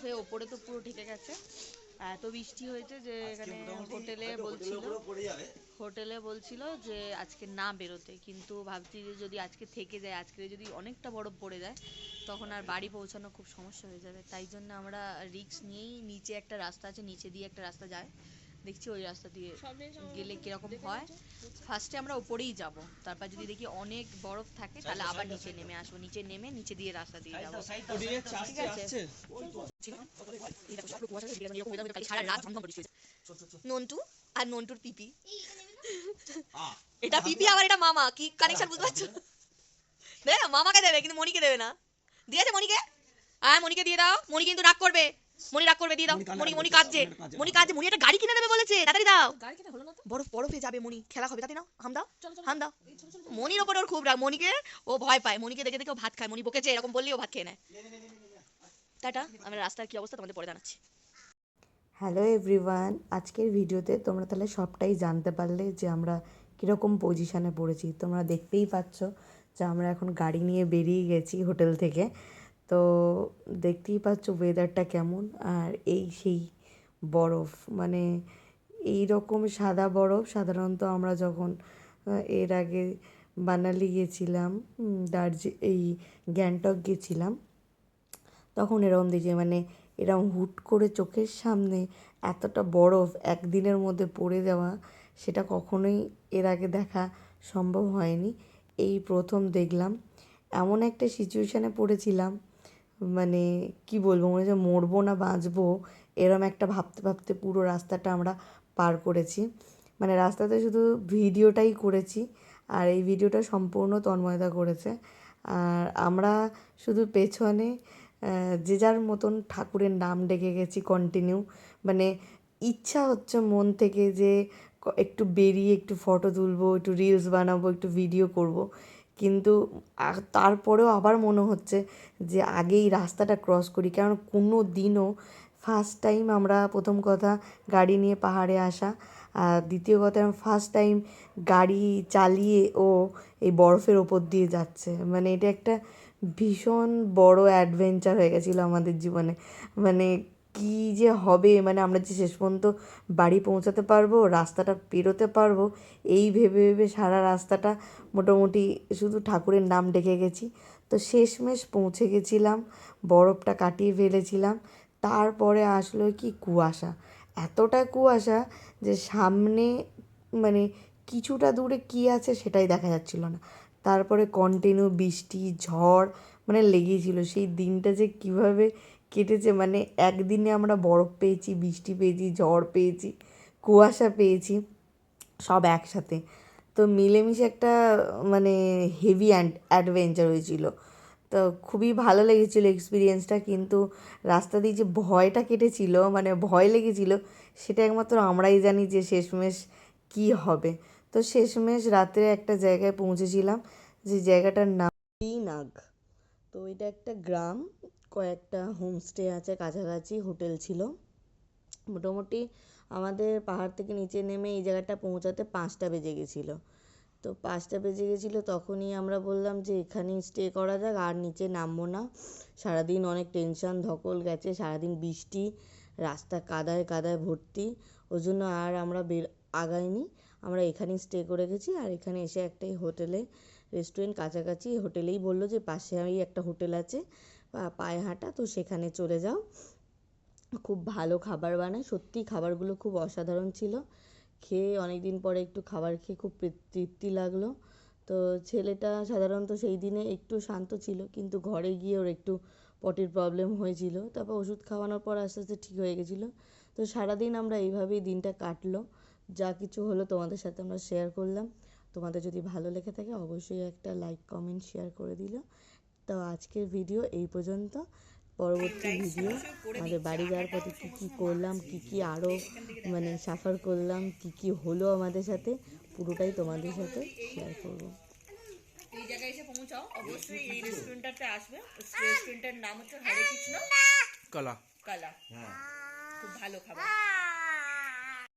বরফে ওপরে তো পুরো ঢেকে গেছে। এত বৃষ্টি হয়েছে যে এখানে হোটেলে বলছিল হোটেলে বলছিল যে আজকে না বেরোতে। কিন্তু ভাবছি যে যদি আজকে থেকে যায় আজকে যদি অনেকটা বরফ পড়ে যায় তখন আর বাড়ি পৌঁছানো খুব সমস্যা হয়ে যাবে। তাই জন্য আমরা রিস্ক নিয়েই নিচে একটা রাস্তা আছে নিচে দিয়ে একটা রাস্তা যায়। দেখছি ওই রাস্তা দিয়ে গেলে কীরকম হয়। ফার্স্টে আমরা উপরেই যাব। তারপর যদি দেখি অনেক বরফ থাকে তাহলে আবার নিচে নেমে আসব। নিচে নেমে নিচে দিয়ে রাস্তা দিয়ে যাব। ঠিক আছে। নন্টু আর নন্টুর পিপি। এটা পিপি আবার এটা মামা কি কানেকশন বুঝতে পারছ? মামাকে দেবে কিন্তু মনিকে দেবে না। দিয়েছে মনিকে হ্যাঁ মনিকে দিয়ে দাও। মনি কিন্তু রাগ করবে। মনি রাগ করবে দিয়ে দাও। মনি মনি কাঁদছে। মনি কাঁদছে মনি একটা গাড়ি কিনে দেবে বলেছে। তাড়াতাড়ি দাও। গাড়ি কেনা হলো না তো? বরফ বরফে যাবে মনি খেলা হবে তাতে নাও। হাম দাও চলো চলো। হাম দাও। মনির ওপর ওর খুব রাগ। মনিকে ও ভয় পায়। মনিকে দেখে দেখে ও ভাত খায়। মনি বকেছে এরকম বললেই ও ভাত খেয়ে নেয়। টাটা, আমরা রাস্তার কি অবস্থা তোমাদের পরে জানাচ্ছি। হ্যালো এভরিওয়ান আজকের ভিডিওতে তোমরা তাহলে সবটাই জানতে পারলে যে আমরা কীরকম পজিশানে পড়েছি। তোমরা দেখতেই পাচ্ছ যে আমরা এখন গাড়ি নিয়ে বেরিয়ে গেছি হোটেল থেকে। তো দেখতেই পাচ্ছ ওয়েদারটা কেমন, আর এই সেই বরফ মানে এই রকম সাদা বরফ। সাধারণত আমরা যখন এর আগে বানালি গেছিলাম দার্জি, এই গ্যাংটক গেছিলাম তখন এরকম দেখি মানে এরকম হুট করে চোখের সামনে এতটা বরফ একদিনের মধ্যে পড়ে যাওয়া, সেটা কখনোই এর আগে দেখা সম্ভব হয়নি। এই প্রথম দেখলাম। এমন একটা সিচুয়েশানে পড়েছিলাম মানে কি বলব, মনে হচ্ছে মরবো না, বাঁচবো, এরম একটা ভাবতে ভাবতে পুরো রাস্তাটা আমরা পার করেছি। মানে রাস্তাতে শুধু ভিডিওটাই করেছি, আর এই ভিডিওটা সম্পূর্ণ তন্ময়দা করেছে। আর আমরা শুধু পেছনে যে যার মতন ঠাকুরের নাম ডেকে গেছি কন্টিনিউ মানে ইচ্ছা হচ্ছে মন থেকে যে একটু বেরিয়ে একটু ফটো তুলবো, একটু রিলস বানাবো, একটু ভিডিও করব। কিন্তু তারপরেও আবার মনে হচ্ছে যে আগেই রাস্তাটা ক্রস করি। কারণ কোনো দিনও ফার্স্ট টাইম আমরা প্রথম কথা গাড়ি নিয়ে পাহাড়ে আসা, আর দ্বিতীয় কথা ফার্স্ট টাইম গাড়ি চালিয়ে ও এই বরফের ওপর দিয়ে যাচ্ছে। মানে এটা একটা ভীষণ বড় অ্যাডভেঞ্চার হয়ে গেছিল আমাদের জীবনে। মানে কী যে হবে মানে আমরা যে শেষ পর্যন্ত বাড়ি পৌঁছাতে পারব, রাস্তাটা পেরোতে পারব, এই ভেবে ভেবে সারা রাস্তাটা মোটামুটি শুধু ঠাকুরের নাম ডেকে গেছি। তো শেষমেশ পৌঁছে গেছিলাম, বরফটা কাটিয়ে ফেলেছিলাম। তারপরে আসলো কি কুয়াশা। এতটা কুয়াশা যে সামনে মানে কিছুটা দূরে কী আছে সেটাই দেখা যাচ্ছিল না। তারপরে কন্টিনিউ বৃষ্টি, ঝড় মানে লেগেই ছিল সেই দিনটা যে কীভাবে কেটেছে মানে একদিনে আমরা বরফ পেয়েছি, বৃষ্টি পেয়েছি, ঝড় পেয়েছি, কুয়াশা পেয়েছি, সব একসাথে। তো মিলেমিশে একটা মানে হেভি অ্যাডভেঞ্চার হয়েছিল। তো খুবই ভালো লেগেছিলো এক্সপিরিয়েন্সটা কিন্তু রাস্তা দিয়ে যে ভয়টা কেটেছিল মানে ভয় লেগেছিল, সেটা একমাত্র আমরাই জানি যে শেষমেশ কী হবে। তো শেষমেশ রাত্রে একটা জায়গায় পৌঁছেছিলাম, যে জায়গাটার নাম নাগ তো এটা একটা গ্রাম, কয়েকটা হোমস্টে আছে, কাছাকাছি হোটেল ছিল। মোটামুটি আমাদের পাহাড় থেকে নিচে নেমে এই জায়গাটা পৌঁছাতে পাঁচটা বেজে গেছিল। তো পাঁচটা বেজে গেছিল, তখনই আমরা বললাম যে এখানেই স্টে করা যাক, আর নিচে নামবো না। সারাদিন অনেক টেনশন ধকল গেছে, সারাদিন বৃষ্টি, রাস্তা কাদায় কাদায় ভর্তি। ওই জন্য আর আমরা বের আগাইনি। আমরা এখানেই স্টে করে গেছি আর এখানে এসে একটাই হোটেলে রেস্টুরেন্ট কাছাকাছি হোটেলেই বলল যে পাশেই একটা হোটেল আছে পায়ে হাঁটা তো সেখানে চলে যাও। খুব ভালো খাবার বানায় সত্যি খাবারগুলো খুব অসাধারণ ছিল। খেয়ে অনেক দিন পরে একটু খাবার খেয়ে খুব তৃপ্তি লাগল। তো ছেলেটা সাধারণত সেই দিনে একটু শান্ত ছিল, কিন্তু ঘরে গিয়ে ওর একটু পটির প্রবলেম হয়েছিল। তারপর ওষুধ খাওয়ানোর পর আস্তে আস্তে ঠিক হয়ে গেছিল। তো সারাদিন আমরা এইভাবেই দিনটা কাটলো। যা কিছু হলো তোমাদের সাথে আমরা শেয়ার করলাম। তোমাদের যদি ভালো লেগে থাকে অবশ্যই একটা লাইক কমেন্ট শেয়ার করে দিলো। তো আজকের ভিডিও এই পর্যন্ত। পরবর্তী ভিডিও আমাদের বাড়ি যাওয়ার পথে কী কী করলাম কী কী আরও মানে সাফার করলাম কী কী হলো আমাদের সাথে পুরোটাই তোমাদের সাথে শেয়ার করব। এই জায়গায় এসে পৌঁছাও। অবশ্যই এই রেস্টুরেন্টটাতে আসবে। রেস্টুরেন্টের নাম হচ্ছে হরে কৃষ্ণ কলা কালা খুব ভালো খাবার।